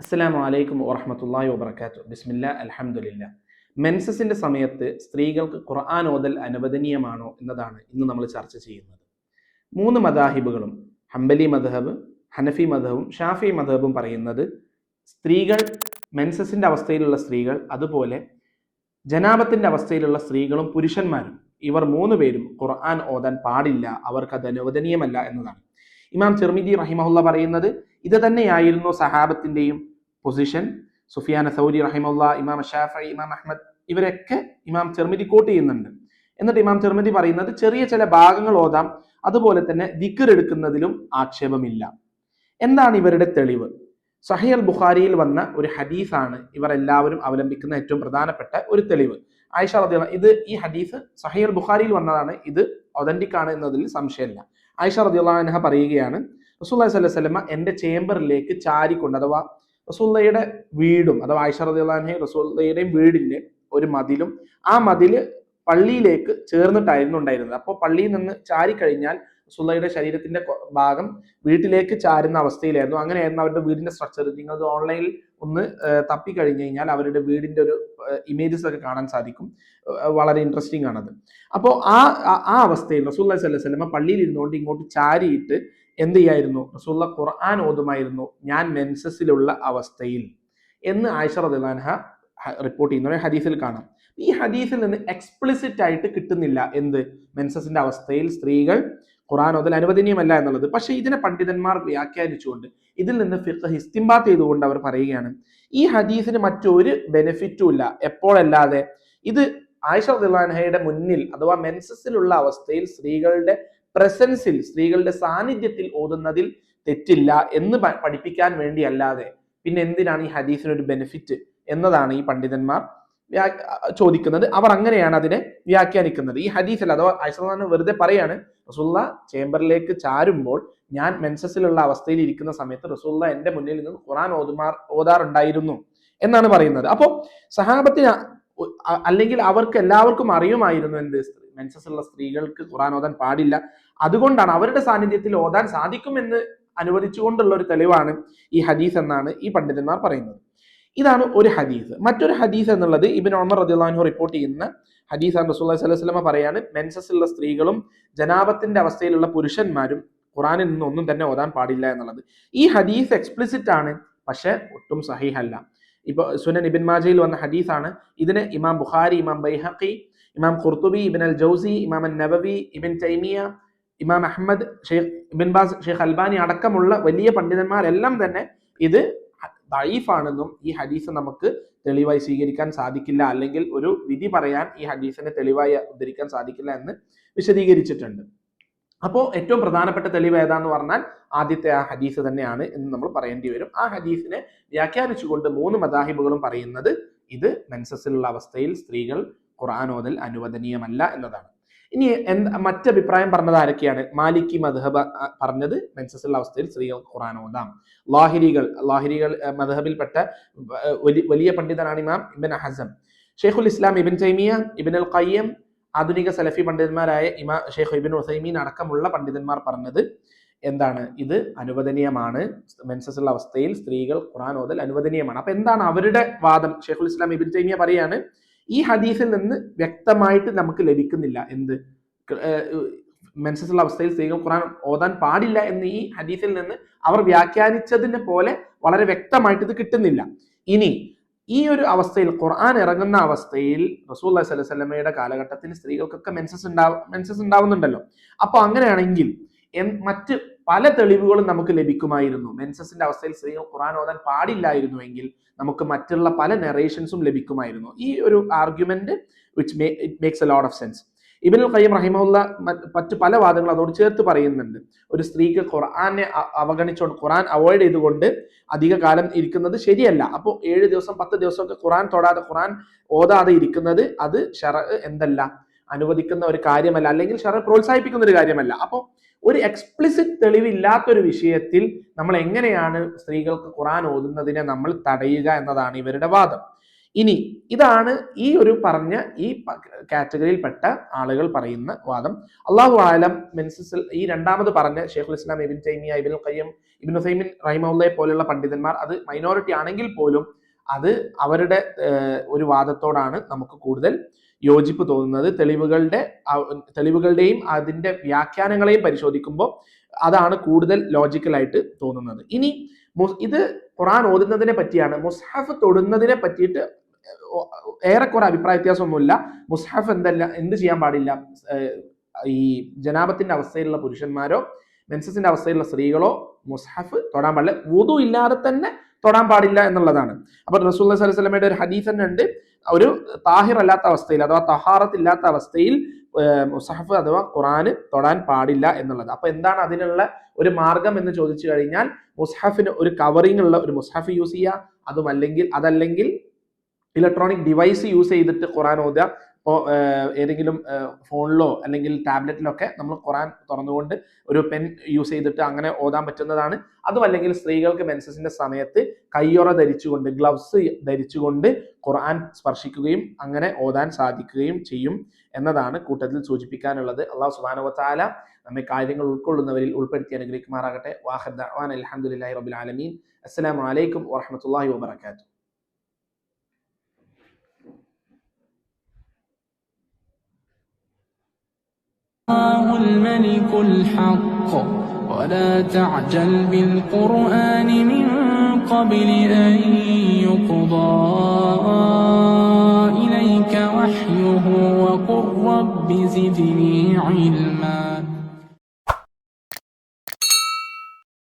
അസ്സലാമു അലൈക്കും വറഹമത്തല്ലാഹി വബർക്കാത്തു ബിസ്മില്ല അലഹമില്ല മെൻസസിന്റെ സമയത്ത് സ്ത്രീകൾക്ക് ഖുർആൻ ഓതൽ അനുവദനീയമാണോ എന്നതാണ് ഇന്ന് നമ്മൾ ചർച്ച ചെയ്യുന്നത്. മൂന്ന് മദാഹിബുകളും ഹംബലി മദ്ഹബ് ഹനഫി മദ്ഹബും ഷാഫി മദ്ഹബും പറയുന്നത് സ്ത്രീകൾ മെൻസസിന്റെ അവസ്ഥയിലുള്ള സ്ത്രീകൾ അതുപോലെ ജനാപത്തിന്റെ അവസ്ഥയിലുള്ള സ്ത്രീകളും പുരുഷന്മാരും ഇവർ മൂന്ന് പേരും ഖുർആൻ ഓതാൻ പാടില്ല അവർക്ക് അത് അനുവദനീയമല്ല എന്നതാണ്. ഇമാം ചെർമിദി റഹിമഹുല്ല പറയുന്നത് ഇത് തന്നെയായിരുന്നു സഹാബത്തിന്റെയും പൊസിഷൻ സുഫിയാന സൗരി റഹിമുല്ല ഇമാം ഷാഫി ഇമാം അഹമ്മദ് ഇവരൊക്കെ ഇമാം ചെർമിദി കോട്ട് ചെയ്യുന്നുണ്ട്. എന്നിട്ട് ഇമാം ചെർമിദി പറയുന്നത് ചെറിയ ചില ഭാഗങ്ങൾ ഓതാം അതുപോലെ തന്നെ ദിക്കർ എടുക്കുന്നതിലും ആക്ഷേപമില്ല. എന്താണ് ഇവരുടെ തെളിവ്? സഹിയൽ ബുഖാരിയിൽ വന്ന ഒരു ഹദീസാണ് ഇവർ എല്ലാവരും അവലംബിക്കുന്ന ഏറ്റവും പ്രധാനപ്പെട്ട ഒരു തെളിവ്. ആയിഷ ഇത് ഈ ഹദീസ് സഹിയൽ ബുഖാരിയിൽ വന്നതാണ് ഇത് ഒതന്റിക് ആണ് എന്നതിൽ സംശയമില്ല. ആയിഷ റദിയുള്ള പറയുകയാണ് റസൂല്ലി സ്വല്ലു വല്ലമ എന്റെ ചേംബറിലേക്ക് ചാരിക്കൊണ്ട് അഥവാ റസൂല്ലയുടെ വീടും അഥവാ ആയിഷ റദിയുള്ള റസൂല്ലയുടെയും വീടിന്റെ ഒരു മതിലും ആ മതിൽ പള്ളിയിലേക്ക് ചേർന്നിട്ടായിരുന്നു ഉണ്ടായിരുന്നത്. അപ്പോൾ പള്ളിയിൽ നിന്ന് ചാരിക്കഴിഞ്ഞാൽ റസൂല്ലയുടെ ശരീരത്തിന്റെ ഭാഗം വീട്ടിലേക്ക് ചാരുന്ന അവസ്ഥയിലായിരുന്നു. അങ്ങനെയായിരുന്നു അവരുടെ വീടിന്റെ സ്ട്രക്ചർ നിങ്ങൾ ഓൺലൈനിൽ ഒന്ന് തപ്പി കഴിഞ്ഞു കഴിഞ്ഞാൽ അവരുടെ വീടിന്റെ ഒരു ഇമേജസ് ഒക്കെ കാണാൻ സാധിക്കും. വളരെ ഇൻട്രസ്റ്റിംഗ് ആണത്. അപ്പോൾ ആ ആ- അവസ്ഥയിൽ റസൂല്ലി സല്ല വല്ലമ പള്ളിയിൽ ഇരുന്നുകൊണ്ട് ഇങ്ങോട്ട് ചാരിയിട്ട് എന്ത് ചെയ്യായിരുന്നു? റസൂല്ല ഖുർആൻ ഓതുമായിരുന്നു. ഞാൻ മെൻസസിലുള്ള അവസ്ഥയിൽ. എന്ന് ആയിഷ റിപ്പോർട്ട് ചെയ്യുന്ന. ഹദീസിൽ കാണാം. ഈ ഹദീസിൽ നിന്ന് എക്സ്പ്ലിസിറ്റ് ആയിട്ട് കിട്ടുന്നില്ല എന്ത്? മെൻസസിന്റെ അവസ്ഥയിൽ സ്ത്രീകൾ ഖുറാൻ ഓതൽ അനുവദനീയമല്ല എന്നുള്ളത്. പക്ഷേ ഇതിനെ പണ്ഡിതന്മാർ വ്യാഖ്യാനിച്ചുകൊണ്ട് ഇതിൽ നിന്ന് ഫിഖ് ഹിസ്തിംബാത്ത് ചെയ്തുകൊണ്ട് അവർ പറയുകയാണ് ഈ ഹദീസിന് മറ്റൊരു ബെനിഫിറ്റും ഇല്ല. എപ്പോഴല്ലാതെ ഇത് ആയിഷ റദിലാൻഹയുടെ മുന്നിൽ അഥവാ മെൻസസിലുള്ള അവസ്ഥയിൽ സ്ത്രീകളുടെ പ്രസൻസിൽ സ്ത്രീകളുടെ സാന്നിധ്യത്തിൽ ഓതുന്നതിൽ തെറ്റില്ല എന്ന് പഠിപ്പിക്കാൻ വേണ്ടിയല്ലാതെ പിന്നെ എന്തിനാണ് ഈ ഹദീസിന് ഒരു ബെനിഫിറ്റ് എന്നതാണ് ഈ പണ്ഡിതന്മാർ ചോദിക്കുന്നത്. അവർ അങ്ങനെയാണ് അതിനെ വ്യാഖ്യാനിക്കുന്നത്. ഈ ഹദീസിൽ അഥവാ ഐശ്വര്യ വെറുതെ പറയാണ് റസൂല്ല ചേംബറിലേക്ക് ചാരുമ്പോൾ ഞാൻ മെൻസസിലുള്ള അവസ്ഥയിൽ ഇരിക്കുന്ന സമയത്ത് റസൂല്ല എന്റെ മുന്നിൽ നിന്ന് ഖുറാൻ ഓതുമാർ ഓതാറുണ്ടായിരുന്നു എന്നാണ് പറയുന്നത്. അപ്പോൾ സഹാബത്തിന് അല്ലെങ്കിൽ അവർക്ക് എല്ലാവർക്കും അറിയുമായിരുന്നു എന്ത്? മെൻസസിലുള്ള സ്ത്രീകൾക്ക് ഖുറാൻ ഓതാൻ പാടില്ല. അതുകൊണ്ടാണ് അവരുടെ സാന്നിധ്യത്തിൽ ഓതാൻ സാധിക്കുമെന്ന് അനുവദിച്ചുകൊണ്ടുള്ള ഒരു തെളിവാണ് ഈ ഹദീസ് എന്നാണ് ഈ പണ്ഡിതന്മാർ പറയുന്നത്. ഇതാണ് ഒരു ഹദീസ്. മറ്റൊരു ഹദീസ് എന്നുള്ളത് ഇബിൻ ഒമർ റദിള്ളാഹു റിപ്പോർട്ട് ചെയ്യുന്ന ഹദീസാണ് റസൂല്ലി റസൂൽ അലൈഹി വസല്ലമ പറയാണ് മെൻസസ് ഉള്ള സ്ത്രീകളും ജനാപത്തിന്റെ അവസ്ഥയിലുള്ള പുരുഷന്മാരും ഖുറാനിൽ നിന്ന് ഒന്നും തന്നെ ഓതാൻ പാടില്ല എന്നുള്ളത്. ഈ ഹദീസ് എക്സ്പ്ലിസിറ്റ് ആണ് പക്ഷെ ഒട്ടും സഹീഹല്ല. ഇപ്പൊ സുനൻ ഇബിൻ മാജയിൽ വന്ന ഹദീസാണ് ഇതിന് ഇമാം ബുഖാരി ഇമാം ബൈഹഖി ഇമാം ഖുർത്തുബി ഇബിൻ അൽ ജൗസി ഇമാം അൽ Nabawi Ibn Taymiyyah Imam Ahmad Sheikh Ibn Baz Sheikh Albani അടക്കമുള്ള വലിയ പണ്ഡിതന്മാരെല്ലാം തന്നെ ഇത് ദൈഫാണെന്നും ഈ ഹദീസ് നമുക്ക് തെളിവായി സ്വീകരിക്കാൻ സാധിക്കില്ല. അല്ലെങ്കിൽ ഒരു വിധി പറയാൻ ഈ ഹദീസിനെ തെളിവായി ഉദ്ധരിക്കാൻ സാധിക്കില്ല എന്ന് വിശദീകരിച്ചിട്ടുണ്ട്. അപ്പോൾ ഏറ്റവും പ്രധാനപ്പെട്ട തെളിവ് ഏതാന്ന് പറഞ്ഞാൽ ആദ്യത്തെ ആ ഹദീസ് തന്നെയാണ് എന്ന് നമ്മൾ പറയേണ്ടി വരും. ആ ഹദീസിനെ വ്യാഖ്യാനിച്ചുകൊണ്ട് മൂന്ന് മദാഹിബുകളും പറയുന്നത് ഇത് മെൻസസിലുള്ള അവസ്ഥയിൽ സ്ത്രീകൾ ഖുർആൻ ഓതൽ അനുവദനീയമല്ല എന്നതാണ്. ഇനി എന്ത് മറ്റഭിപ്രായം പറഞ്ഞത് ആരൊക്കെയാണ്? മാലിക്കി മധബ പറഞ്ഞത് മെൻസസുള്ള അവസ്ഥയിൽ സ്ത്രീകൾ ഖുർആൻ ഓതാം. ലാഹിരികൾ ലാഹിരികൾ മധബിൽപ്പെട്ട വലിയ പണ്ഡിതനാണ് ഇമാം ഇബൻ ഹസം ഷെയ്ഖുൽ ഇസ്ലാം ഇബിൻ തൈമിയ ഇബിൻ അൽ ഖയ്യം ആധുനിക സലഫി പണ്ഡിതന്മാരായ ഇമാ ഷെയ്ഖ് ഇബിൻ ഉസൈമീൻ അടക്കമുള്ള പണ്ഡിതന്മാർ പറഞ്ഞത് എന്താണ്? ഇത് അനുവദനീയമാണ്. മെൻസസുള്ള അവസ്ഥയിൽ സ്ത്രീകൾ ഖുർആൻ ഓതൽ അനുവദനീയമാണ്. അപ്പൊ എന്താണ് അവരുടെ വാദം? ഷെയ്ഖുൽ ഇസ്ലാം ഇബിൻ തൈമിയ പറയാണ് ഈ ഹദീസിൽ നിന്ന് വ്യക്തമായിട്ട് നമുക്ക് ലഭിക്കുന്നില്ല എന്ത്. മനസ്സിലുള്ള അവസ്ഥയിൽ സ്ത്രീകൾ ഖുറാൻ ഓതാൻ പാടില്ല എന്ന് ഈ ഹദീസിൽ നിന്ന് അവർ വ്യാഖ്യാനിച്ചതിനെ പോലെ വളരെ വ്യക്തമായിട്ട് ഇത് കിട്ടുന്നില്ല. ഇനി ഈ ഒരു അവസ്ഥയിൽ ഖുർആൻ ഇറങ്ങുന്ന അവസ്ഥയിൽ റസൂൽ സ്വലൈഹി സ്വലമയുടെ കാലഘട്ടത്തിൽ സ്ത്രീകൾക്കൊക്കെ മെൻസസ് ഉണ്ടാവും മെൻസസ് ഉണ്ടാവുന്നുണ്ടല്ലോ. അപ്പൊ അങ്ങനെയാണെങ്കിൽ മറ്റ് പല തെളിവുകളും നമുക്ക് ലഭിക്കുമായിരുന്നു. മെൻസസിന്റെ അവസ്ഥയിൽ സ്ത്രീകൾ ഖുറാൻ ഓതാൻ പാടില്ലായിരുന്നുവെങ്കിൽ നമുക്ക് മറ്റുള്ള പല നെറേഷൻസും ലഭിക്കുമായിരുന്നു. ഈ ഒരു argument which may it makes a lot of sense Ibn Qayyim റഹിമുള്ള മറ്റ് പല വാദങ്ങൾ അതോട് ചേർത്ത് പറയുന്നുണ്ട്. ഒരു സ്ത്രീക്ക് ഖുർആനെ അവഗണിച്ചുകൊണ്ട് ഖുർആൻ അവോയ്ഡ് ചെയ്തുകൊണ്ട് അധിക കാലം ഇരിക്കുന്നത് ശരിയല്ല. അപ്പോൾ ഏഴ് ദിവസം പത്ത് ദിവസമൊക്കെ ഖുർആൻ തൊടാതെ ഖുർആൻ ഓതാതെ ഇരിക്കുന്നത് അത് ഷറ എന്തല്ല. അനുവദിക്കുന്ന ഒരു കാര്യമല്ല അല്ലെങ്കിൽ ഷറ പ്രോത്സാഹിപ്പിക്കുന്ന ഒരു കാര്യമല്ല. അപ്പോൾ ഒരു എക്സ്പ്ലിസിറ്റ് തെളിവില്ലാത്തൊരു വിഷയത്തിൽ നമ്മൾ എങ്ങനെയാണ് സ്ത്രീകൾക്ക് ഖുറാൻ ഓതുന്നതിനെ നമ്മൾ തടയുക എന്നതാണ് ഇവരുടെ വാദം. ഇനി ഇതാണ് ഈ ഒരു പറഞ്ഞ ഈ കാറ്റഗറിയിൽപ്പെട്ട ആളുകൾ പറയുന്ന വാദം. അള്ളാഹു ആലം മെൻസിൽ ഈ രണ്ടാമത് പറഞ്ഞ ഷെയ്ഖുൽ ഇസ്ലാം ഇബിൻ തൈമിയ ഇബിൻ ഖയ്യം ഇബിൻ ഹുസൈമിൻ റഹിമുള്ളയെ പോലെയുള്ള പണ്ഡിതന്മാർ അത് മൈനോറിറ്റി ആണെങ്കിൽ പോലും അത് അവരുടെ ഒരു വാദത്തോടാണ് നമുക്ക് കൂടുതൽ യോജിപ്പ് തോന്നുന്നത്. തെളിവുകളുടെ തെളിവുകളുടെയും അതിന്റെ വ്യാഖ്യാനങ്ങളെയും പരിശോധിക്കുമ്പോൾ അതാണ് കൂടുതൽ ലോജിക്കലായിട്ട് തോന്നുന്നത്. ഇനി ഇത് ഖുറാൻ ഓതുന്നതിനെ പറ്റിയാണ്. മുസ്ഹഫ് തൊടുന്നതിനെ പറ്റിയിട്ട് ഏറെക്കുറെ അഭിപ്രായ വ്യത്യാസമൊന്നുമില്ല. മുസ്ഹഫ് എന്തല്ല എന്ത് ചെയ്യാൻ പാടില്ല? ഈ ജനാബത്തിന്റെ അവസ്ഥയിലുള്ള പുരുഷന്മാരോ മെൻസസിന്റെ അവസ്ഥയിലുള്ള സ്ത്രീകളോ മുസ്ഹഫ് തൊടാൻ പാടില്ല. വുതു ഇല്ലാതെ തന്നെ തൊടാൻ പാടില്ല എന്നുള്ളതാണ്. അപ്പൊ റസൂൽ അലൈഹി വസല്ലമയുടെ ഒരു ഹദീസ് തന്നെ ഉണ്ട്. ഒരു താഹിർ അല്ലാത്ത അവസ്ഥയിൽ അഥവാ തഹാറത്ത് ഇല്ലാത്ത അവസ്ഥയിൽ മുസഹഫ് അഥവാ ഖുറാന് തൊടാൻ പാടില്ല എന്നുള്ളത്. അപ്പൊ എന്താണ് അതിനുള്ള ഒരു മാർഗം എന്ന് ചോദിച്ചു കഴിഞ്ഞാൽ മുസ്ഹഫിന് ഒരു കവറിംഗ് ഉള്ള ഒരു മുസ്ഹഫ് യൂസ് ചെയ്യുക. അതും അല്ലെങ്കിൽ അതല്ലെങ്കിൽ ഇലക്ട്രോണിക് ഡിവൈസ് യൂസ് ചെയ്തിട്ട് ഖുറാൻ ഓതുക. ഇപ്പോൾ ഏതെങ്കിലും ഫോണിലോ അല്ലെങ്കിൽ ടാബ്ലറ്റിലോ ഒക്കെ നമ്മൾ ഖുറാൻ തുറന്നുകൊണ്ട് ഒരു പെൻ യൂസ് ചെയ്തിട്ട് അങ്ങനെ ഓതാൻ പറ്റുന്നതാണ്. അതും അല്ലെങ്കിൽ സ്ത്രീകൾക്ക് മെൻസസിന്റെ സമയത്ത് കയ്യൊറ ധരിച്ചുകൊണ്ട് ഗ്ലൗസ് ധരിച്ചുകൊണ്ട് ഖുർആൻ സ്പർശിക്കുകയും അങ്ങനെ ഓതാൻ സാധിക്കുകയും ചെയ്യും എന്നതാണ് കൂട്ടത്തിൽ സൂചിപ്പിക്കാനുള്ളത്. അള്ളാഹു സുബാനുവത്താല നമ്മെ കാര്യങ്ങൾ ഉൾക്കൊള്ളുന്നവരിൽ ഉൾപ്പെടുത്തി അനുഗ്രഹിക്കുമാറാകട്ടെ. വാഹദ് അലഹദില്ലാ റബുൽ ആലമീൻ. അസ്സലാമു അലൈക്കും വാബർക്കാത്തു വബർക്കാത്തു الله الملك الحق. ولا تعجل بالقرآن من قبل أن يقضى إليك وحيه وقل رب زدني علما.